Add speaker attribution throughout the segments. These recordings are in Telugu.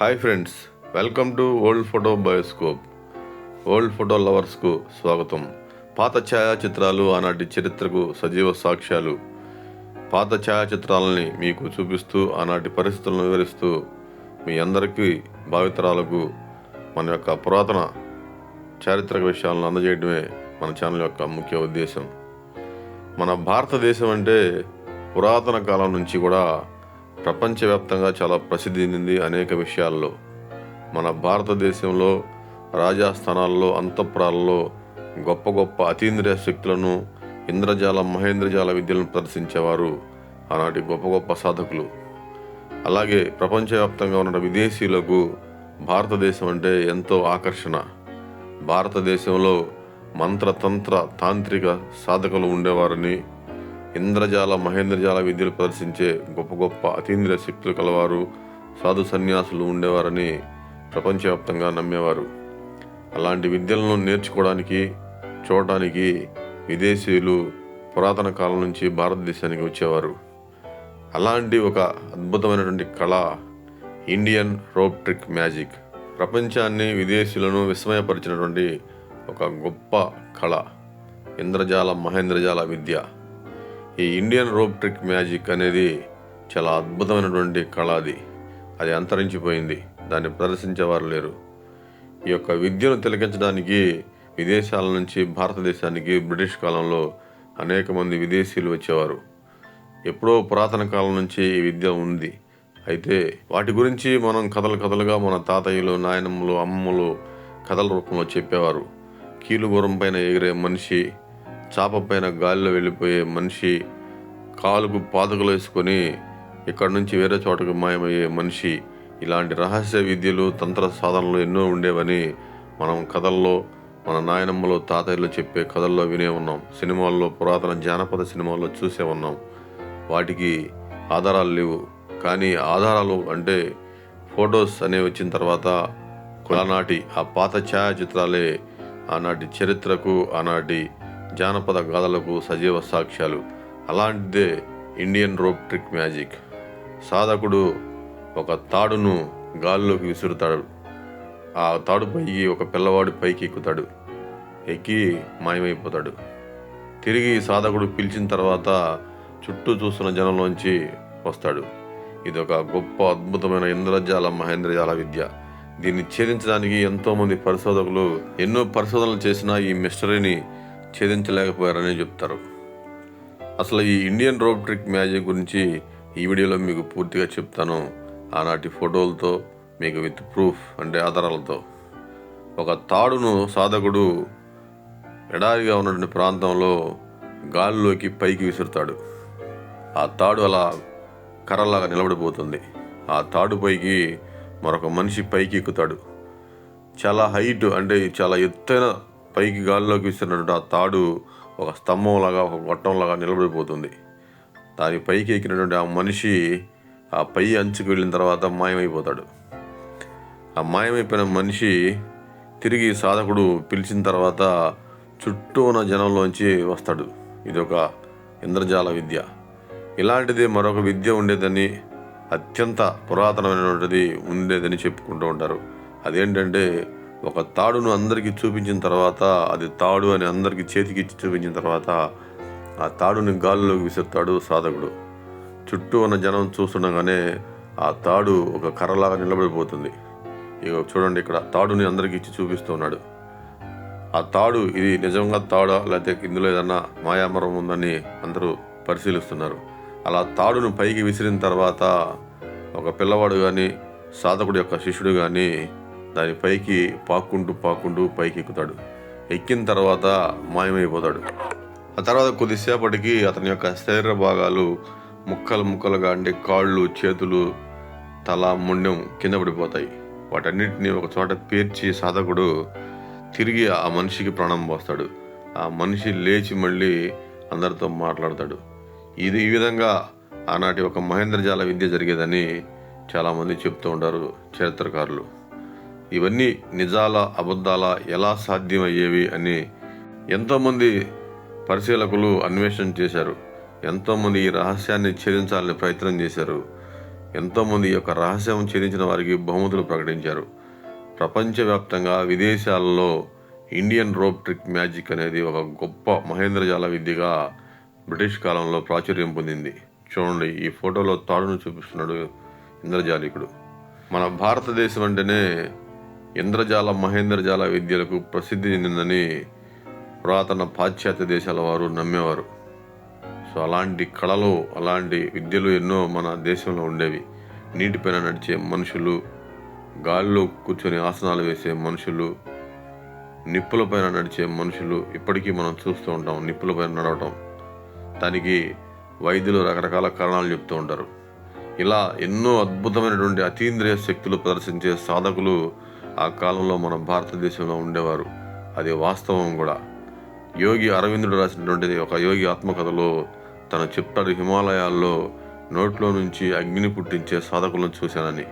Speaker 1: Hi friends welcome to old photo bioscope. Old photo లవర్స్కు స్వాగతం. పాత ఛాయాచిత్రాలు ఆనాటి చరిత్రకు సజీవ సాక్ష్యాలు. పాత ఛాయాచిత్రాలని మీకు చూపిస్తూ ఆనాటి పరిస్థితులను వివరిస్తూ మీ అందరికీ భావితరాలకు మన యొక్క పురాతన చారిత్రక విషయాలను అందజేయడమే మన ఛానల్ యొక్క ముఖ్య ఉద్దేశం. మన భారతదేశం అంటే పురాతన కాలం నుంచి కూడా ప్రపంచవ్యాప్తంగా చాలా ప్రసిద్ధి చెందింది అనేక విషయాల్లో. మన భారతదేశంలో రాజాస్థానాల్లో అంతఃపురాల్లో గొప్ప గొప్ప అతీంద్రియ శక్తులను ఇంద్రజాల మహేంద్రజాల విద్యలను ప్రదర్శించేవారు ఆనాటి గొప్ప గొప్ప సాధకులు. అలాగే ప్రపంచవ్యాప్తంగా ఉన్న విదేశీయులకు భారతదేశం అంటే ఎంతో ఆకర్షణ. భారతదేశంలో మంత్రతంత్ర తాంత్రిక సాధకులు ఉండేవారని ఇంద్రజాల మహేంద్రజాల విద్యలు ప్రదర్శించే గొప్ప గొప్ప అతీంద్రియ శక్తులు కలవారు సాధు సన్యాసులు ఉండేవారని ప్రపంచవ్యాప్తంగా నమ్మేవారు. అలాంటి విద్యలను నేర్చుకోవడానికి చూడటానికి విదేశీయులు పురాతన కాలం నుంచి భారతదేశానికి వచ్చేవారు. అలాంటి ఒక అద్భుతమైనటువంటి కళ ఇండియన్ రోప్ ట్రిక్ మ్యాజిక్. ప్రపంచాన్ని విదేశీయులను విస్మయపరిచినటువంటి ఒక గొప్ప కళ ఇంద్రజాల మహేంద్రజాల విద్య. ఈ ఇండియన్ రోప్ ట్రిక్ మ్యాజిక్ అనేది చాలా అద్భుతమైనటువంటి కళ అది. అది అంతరించిపోయింది. దాన్ని ప్రదర్శించేవారు లేరు. ఈ యొక్క విద్యను తిలకించడానికి విదేశాల నుంచి భారతదేశానికి బ్రిటిష్ కాలంలో అనేక మంది విదేశీయులు వచ్చేవారు. ఎప్పుడో పురాతన కాలం నుంచి ఈ విద్య ఉంది. అయితే వాటి గురించి మనం కథలు కథలుగా మన తాతయ్యలు నాయనమ్మలు అమ్మములు కథల రూపంలో చెప్పేవారు. కీలుగురం పైన ఎగిరే మనిషి చాప పైన గాలిలో వెళ్ళిపోయే మనిషి కాలుకు పాదుకలు వేసుకొని ఇక్కడ నుంచి వేరే చోటకు మాయమయ్యే మనిషి. ఇలాంటి రహస్య విద్యలు తంత్ర సాధనలు ఎన్నో ఉండేవని మనం కథల్లో మన నాయనమ్మలు తాతయ్యలు చెప్పే కథల్లో వినే ఉన్నాం. సినిమాల్లో పురాతన జానపద సినిమాల్లో చూసే ఉన్నాం. వాటికి ఆధారాలు లేవు. కానీ ఆధారాలు అంటే ఫొటోస్ అనేవి వచ్చిన తర్వాత ఆనాటి ఆ పాత ఛాయాచిత్రాలే ఆనాటి చరిత్రకు ఆనాటి జానపద గాథలకు సజీవ సాక్ష్యాలు. అలాంటిదే ఇండియన్ రోప్ ట్రిక్ మ్యాజిక్. సాధకుడు ఒక తాడును గాలిలోకి విసురుతాడు. ఆ తాడు పైకి ఒక పిల్లవాడు పైకి ఎక్కుతాడు ఎక్కి మాయమైపోతాడు. తిరిగి సాధకుడు పిలిచిన తర్వాత చుట్టూ చూస్తున్న జనంలోంచి వస్తాడు. ఇది ఒక గొప్ప అద్భుతమైన ఇంద్రజాల మహేంద్రజాల విద్య. దీన్ని ఛేదించడానికి ఎంతోమంది పరిశోధకులు ఎన్నో పరిశోధనలు చేసినా ఈ మిస్టరీని ఛేదించలేకపోయారని చెప్తారు. అసలు ఈ ఇండియన్ రోప్ ట్రిక్ మ్యాజిక్ గురించి ఈ వీడియోలో మీకు పూర్తిగా చెప్తాను. ఆనాటి ఫోటోలతో మీకు విత్ ప్రూఫ్ అంటే ఆధారాలతో. ఒక తాడును సాధకుడు ఎడారిగా ఉన్నటువంటి ప్రాంతంలో గాలిలోకి పైకి విసురుతాడు. ఆ తాడు అలా కర్రలాగా నిలబడిపోతుంది. ఆ తాడు పైకి మరొక మనిషి పైకి ఎక్కుతాడు చాలా హైట్ అంటే చాలా ఎత్తైన పైకి గాల్లోకి విసిరినటువంటి ఆ తాడు ఒక స్తంభంలాగా ఒక గొట్టంలాగా నిలబడిపోతుంది. దాని పైకి ఎక్కినటువంటి ఆ మనిషి ఆ పై అంచుకు వెళ్ళిన తర్వాత మాయమైపోతాడు. ఆ మాయమైపోయిన మనిషి తిరిగి సాధకుడు పిలిచిన తర్వాత చుట్టూ ఉన్న జనంలోంచి వస్తాడు. ఇది ఒక ఇంద్రజాల విద్య. ఇలాంటిది మరొక విద్య ఉండేదని అత్యంత పురాతనమైనటువంటిది ఉండేదని చెప్పుకుంటూ ఉంటారు. అదేంటంటే ఒక తాడును అందరికీ చూపించిన తర్వాత అది తాడు అని అందరికీ చేతికి ఇచ్చి చూపించిన తర్వాత ఆ తాడుని గాలిలోకి విసురుతాడు సాధకుడు. చుట్టూ ఉన్న జనం చూస్తుండగానే ఆ తాడు ఒక కర్రలాగా నిలబడిపోతుంది. ఇక చూడండి ఇక్కడ తాడుని అందరికీ ఇచ్చి చూపిస్తున్నాడు ఆ తాడు ఇది నిజంగా తాడా లేకపోతే ఇందులో ఏదన్నా మాయామరం ఉందని అందరూ పరిశీలిస్తున్నారు. అలా తాడును పైకి విసిరిన తర్వాత ఒక పిల్లవాడు కానీ సాధకుడు యొక్క శిష్యుడు కానీ దాని పైకి పాక్కుంటూ పాక్కుంటూ పైకి ఎక్కుతాడు ఎక్కిన తర్వాత మాయమైపోతాడు. ఆ తర్వాత కొద్దిసేపటికి అతని యొక్క శరీర భాగాలు ముక్కలు ముక్కలుగా అంటే కాళ్ళు చేతులు తల ముండెం కింద పడిపోతాయి. వాటన్నిటిని ఒక చోట పేర్చి సాధకుడు తిరిగి ఆ మనిషికి ప్రాణం పోస్తాడు. ఆ మనిషి లేచి మళ్ళీ అందరితో మాట్లాడతాడు. ఇది ఈ విధంగా ఆనాటి ఒక మహేంద్రజాల విద్య జరిగేదని చాలామంది చెప్తూ ఉంటారు చరిత్రకారులు. ఇవన్నీ నిజాల అబద్ధాల ఎలా సాధ్యమయ్యేవి అని ఎంతోమంది పరిశీలకులు అన్వేషణ చేశారు. ఎంతోమంది ఈ రహస్యాన్ని ఛేదించాలని ప్రయత్నం చేశారు. ఎంతోమంది ఈ యొక్క రహస్యం ఛేదించిన వారికి బహుమతులు ప్రకటించారు. ప్రపంచవ్యాప్తంగా విదేశాలలో ఇండియన్ రోప్ ట్రిక్ మ్యాజిక్ అనేది ఒక గొప్ప మహేంద్రజాల విద్యగా బ్రిటిష్ కాలంలో ప్రాచుర్యం పొందింది. చూడండి ఈ ఫోటోలో తాడును చూపిస్తున్నాడు ఇంద్రజాలికుడు. మన భారతదేశం అంటేనే ఇంద్రజాల మహేంద్రజాల విద్యలకు ప్రసిద్ధి చెందిందని పురాతన పాశ్చాత్య దేశాల వారు నమ్మేవారు. సో అలాంటి కళలు అలాంటి విద్యలు ఎన్నో మన దేశంలో ఉండేవి. నీటిపైన నడిచే మనుషులు గాలిలో కూర్చొని ఆసనాలు వేసే మనుషులు నిప్పులపైన నడిచే మనుషులు ఇప్పటికీ మనం చూస్తూ ఉంటాం నిప్పులపైన నడవటం. దానికి వైద్యులు రకరకాల కారణాలు చెప్తూ ఉంటారు. ఇలా ఎన్నో అద్భుతమైనటువంటి అతీంద్రియ శక్తులు ప్రదర్శించే సాధకులు ఆ కాలంలో మన భారతదేశంలో ఉండేవారు. అది వాస్తవం కూడా. యోగి అరవిందుడు రాసినటువంటిది ఒక యోగి ఆత్మకథలో తను చెప్తాడు హిమాలయాల్లో నోట్లో నుంచి అగ్ని పుట్టించే సాధకులను చూశానని.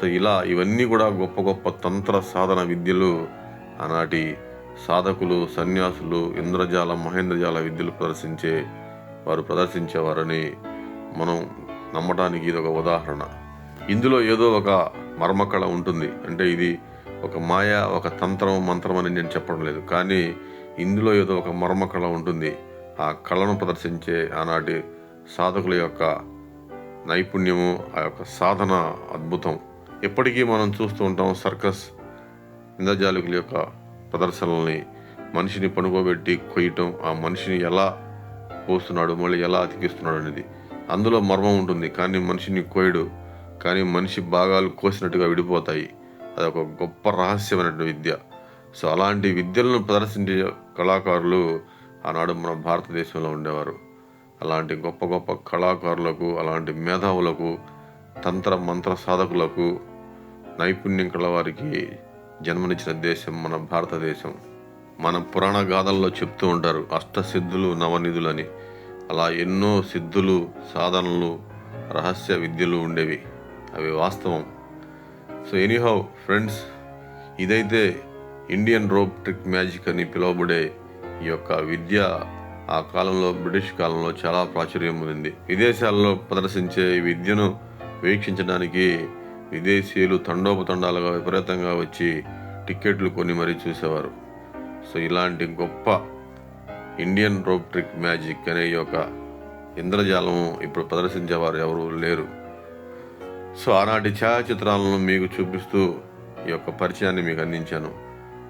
Speaker 1: సో ఇలా ఇవన్నీ కూడా గొప్ప గొప్ప తంత్ర సాధన విద్యలు ఆనాటి సాధకులు సన్యాసులు ఇంద్రజాల మహేంద్రజాల విద్యలు ప్రదర్శించే వారు ప్రదర్శించేవారని మనం నమ్మటానికి ఇది ఒక ఉదాహరణ. ఇందులో ఏదో ఒక మర్మకళ ఉంటుంది. అంటే ఇది ఒక మాయ ఒక తంత్రం మంత్రం అని నేను చెప్పడం లేదు. కానీ ఇందులో ఏదో ఒక మర్మకళ ఉంటుంది. ఆ కళను ప్రదర్శించే ఆనాటి సాధకుల యొక్క నైపుణ్యము ఆ యొక్క సాధన అద్భుతం. ఎప్పటికీ మనం చూస్తూ ఉంటాం సర్కస్ ఇంద్రజాలికుల యొక్క ప్రదర్శనల్ని. మనిషిని పనుకోబెట్టి కొయ్యటం ఆ మనిషిని ఎలా పోస్తున్నాడు మళ్ళీ ఎలా అతికిస్తున్నాడు అనేది. అందులో మర్మం ఉంటుంది. కానీ మనిషిని కోయడు. కానీ మనిషి భాగాలు కోసినట్టుగా విడిపోతాయి. అదొక గొప్ప రహస్యమైనటువంటి విద్య. సో అలాంటి విద్యలను ప్రదర్శించే కళాకారులు ఆనాడు మన భారతదేశంలో ఉండేవారు. అలాంటి గొప్ప గొప్ప కళాకారులకు అలాంటి మేధావులకు తంత్ర మంత్ర సాధకులకు నైపుణ్యం కలవారికి జన్మనిచ్చిన దేశం మన భారతదేశం. మన పురాణ గాథల్లో చెప్తూ ఉంటారు అష్టసిద్ధులు నవనిధులని అలా ఎన్నో సిద్ధులు సాధనలు రహస్య విద్యలు ఉండేవి. అవి వాస్తవం. సో ఎనీహౌ ఫ్రెండ్స్ ఇదైతే ఇండియన్ రోప్ ట్రిక్ మ్యాజిక్ అని పిలువబడే ఈ యొక్క విద్య ఆ కాలంలో బ్రిటిష్ కాలంలో చాలా ప్రాచుర్యం పొందింది విదేశాల్లో ప్రదర్శించే ఈ విద్యను వీక్షించడానికి విదేశీయులు తండోపతండాలుగా విపరీతంగా వచ్చి టిక్కెట్లు కొని మరీ చూసేవారు. సో ఇలాంటి గొప్ప ఇండియన్ రోప్ ట్రిక్ మ్యాజిక్ అనే ఈ యొక్క ఇంద్రజాలం ఇప్పుడు ప్రదర్శించేవారు ఎవరు లేరు. సో ఆనాటి ఛాయాచిత్రాలను మీకు చూపిస్తూ ఈ యొక్క పరిచయాన్ని మీకు అందించాను.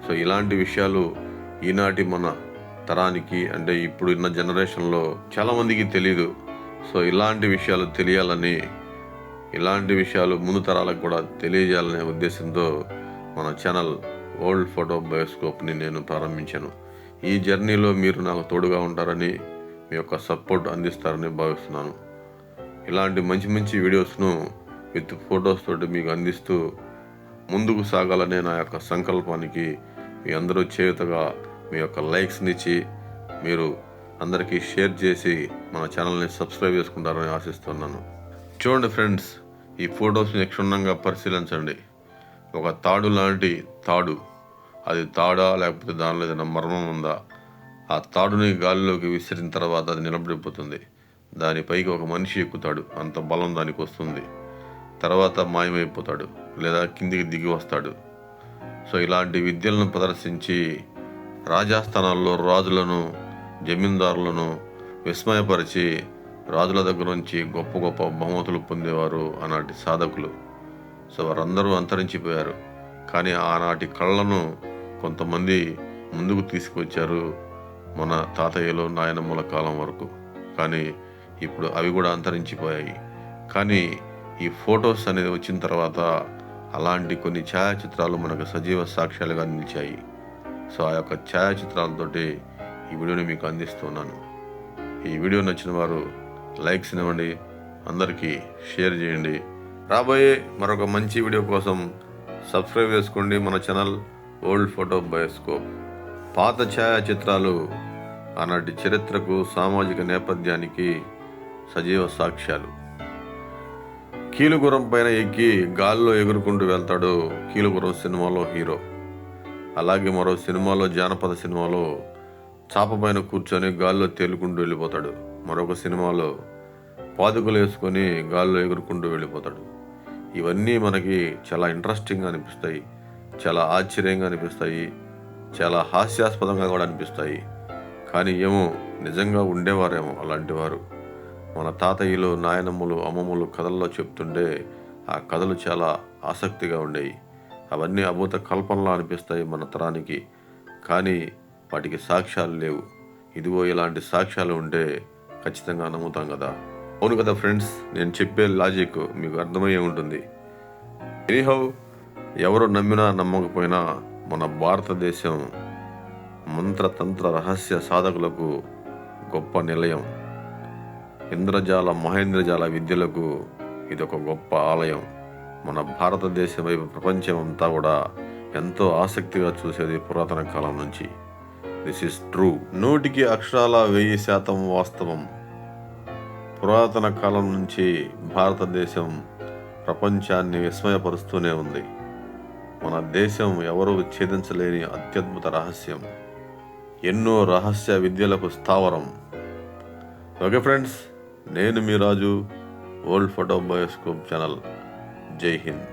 Speaker 1: సో ఇలాంటి విషయాలు ఈనాటి మన తరానికి అంటే ఇప్పుడు ఉన్న జనరేషన్లో చాలామందికి తెలియదు సో ఇలాంటి విషయాలు తెలియాలని ఇలాంటి విషయాలు ముందు తరాలకు కూడా తెలియజేయాలనే ఉద్దేశంతో మన ఛానల్ ఓల్డ్ ఫోటో బయోస్కోప్ని నేను ప్రారంభించాను. ఈ జర్నీలో మీరు నాకు తోడుగా ఉంటారని మీ యొక్క సపోర్ట్ అందిస్తారని భావిస్తున్నాను. ఇలాంటి మంచి మంచి వీడియోస్ను విత్ ఫొటోస్ తోటి మీకు అందిస్తూ ముందుకు సాగాలనే నా యొక్క సంకల్పానికి మీ అందరూ చేయుతగా మీ యొక్క లైక్స్ని ఇచ్చి మీరు అందరికీ షేర్ చేసి మన ఛానల్ని సబ్స్క్రైబ్ చేసుకుంటారని ఆశిస్తున్నాను. చూడండి ఫ్రెండ్స్ ఈ ఫొటోస్ని క్షుణ్ణంగా పరిశీలించండి. ఒక తాడు లాంటి తాడు. అది తాడా లేకపోతే దానిలో ఏదైనా మర్మం ఉందా? ఆ తాడుని గాలిలోకి విసిరిన తర్వాత అది నిలబడిపోతుంది. దానిపైకి ఒక మనిషి ఎక్కుతాడు. అంత బలం దానికి వస్తుంది. తర్వాత మాయమైపోతాడు లేదా కిందికి దిగి వస్తాడు. సో ఇలాంటి విద్యలను ప్రదర్శించి రాజాస్థానాల్లో రాజులను జమీందారులను విస్మయపరిచి రాజుల దగ్గర నుంచి గొప్ప గొప్ప బహుమతులు పొందేవారు ఆనాటి సాధకులు. సో వారందరూ అంతరించిపోయారు. కానీ ఆనాటి కళ్ళను కొంతమంది ముందుకు తీసుకొచ్చారు మన తాతయ్యలు నాయనమ్మల కాలం వరకు. కానీ ఇప్పుడు అవి కూడా అంతరించిపోయాయి. కానీ ఈ ఫొటోస్ అనేది వచ్చిన తర్వాత అలాంటి కొన్ని ఛాయాచిత్రాలు మనకు సజీవ సాక్ష్యాలుగా నిలిచాయి. సో ఆ యొక్క ఛాయాచిత్రాలతోటి ఈ వీడియోని మీకు అందిస్తున్నాను. ఈ వీడియో నచ్చిన వారు లైక్స్ ఇవ్వండి అందరికీ షేర్ చేయండి. రాబోయే మరొక మంచి వీడియో కోసం సబ్స్క్రైబ్ చేసుకోండి మన ఛానల్ ఓల్డ్ ఫోటో బయోస్కోప్. పాత ఛాయాచిత్రాలు ఆనాటి చరిత్రకు సామాజిక నేపథ్యానికి సజీవ సాక్ష్యాలు. కీలుగురం పైన ఎక్కి గాల్లో ఎగురుకుంటూ వెళ్తాడు కీలుగురం సినిమాలో హీరో. అలాగే మరో సినిమాలో జానపద సినిమాలో చాప పైన కూర్చొని గాల్లో తేలుకుంటూ వెళ్ళిపోతాడు. మరొక సినిమాలో పాదుకలు వేసుకొని గాల్లో ఎగురుకుంటూ వెళ్ళిపోతాడు. ఇవన్నీ మనకి చాలా ఇంట్రెస్టింగ్గా అనిపిస్తాయి చాలా ఆశ్చర్యంగా అనిపిస్తాయి చాలా హాస్యాస్పదంగా కూడా అనిపిస్తాయి. కానీ ఏమో నిజంగా ఉండేవారేమో అలాంటి వారు. మన తాతయ్యలు నాయనమ్మలు అమ్మమ్మలు కథల్లో చెప్తుంటే ఆ కథలు చాలా ఆసక్తిగా ఉండేవి అవన్నీ అభూత కల్పనలా అనిపిస్తాయి మన తరానికి. కానీ వాటికి సాక్ష్యాలు లేవు. ఇదిగో ఇలాంటి సాక్ష్యాలు ఉంటే ఖచ్చితంగా నమ్ముతాం కదా. అవును కదా ఫ్రెండ్స్ నేను చెప్పే లాజిక్ మీకు అర్థమయ్యే ఉంటుంది. ఎనీహౌ ఎవరు నమ్మినా నమ్మకపోయినా మన భారతదేశం మంత్రతంత్ర రహస్య సాధకులకు గొప్ప నిలయం. ఇంద్రజాల మహేంద్రజాల విద్యలకు ఇదొక గొప్ప ఆలయం. మన భారతదేశం వైపు ప్రపంచం అంతా కూడా ఎంతో ఆసక్తిగా చూసేది పురాతన కాలం నుంచి. దిస్ ఇస్ ట్రూ నూటికి అక్షరాల వెయ్యి శాతం వాస్తవం. పురాతన కాలం నుంచి భారతదేశం ప్రపంచాన్ని విస్మయపరుస్తూనే ఉంది. మన దేశం ఎవరూ ఛేదించలేని అత్యద్భుత రహస్యం. ఎన్నో రహస్య విద్యలకు స్థావరం. ఓకే ఫ్రెండ్స్ నేను మీ Raju old photo bioscope channel. జై హింద్.